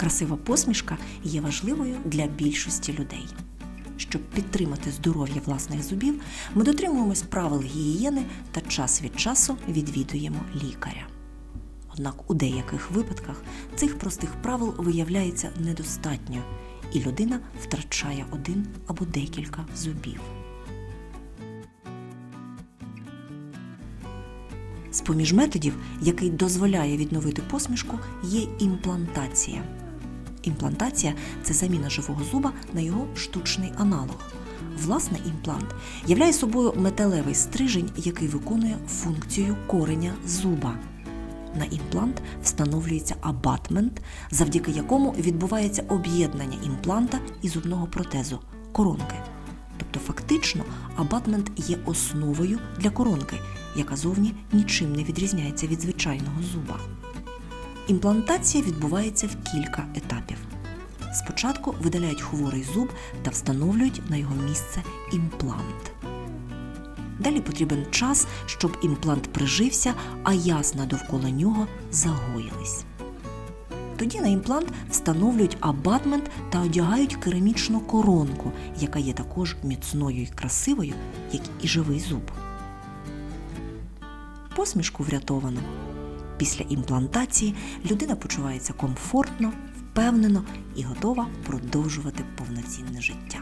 Красива посмішка є важливою для більшості людей. Щоб підтримати здоров'я власних зубів, ми дотримуємось правил гігієни та час від часу відвідуємо лікаря. Однак у деяких випадках цих простих правил виявляється недостатньо, і людина втрачає один або декілька зубів. З-поміж методів, який дозволяє відновити посмішку, є імплантація. Імплантація це заміна живого зуба на його штучний аналог. Власне, імплант являє собою металевий стрижень, який виконує функцію кореня зуба. На імплант встановлюється абатмент, завдяки якому відбувається об'єднання імпланта і зубного протезу коронки. Тобто, фактично, абатмент є основою для коронки, яка зовні нічим не відрізняється від звичайного зуба. Імплантація відбувається в кілька етапів. Спочатку видаляють хворий зуб та встановлюють на його місце імплант. Далі потрібен час, щоб імплант прижився, а ясна довкола нього загоїлись. Тоді на імплант встановлюють абатмент та одягають керамічну коронку, яка є також міцною і красивою, як і живий зуб. Посмішку врятовано. Після імплантації людина почувається комфортно, впевнено і готова продовжувати повноцінне життя.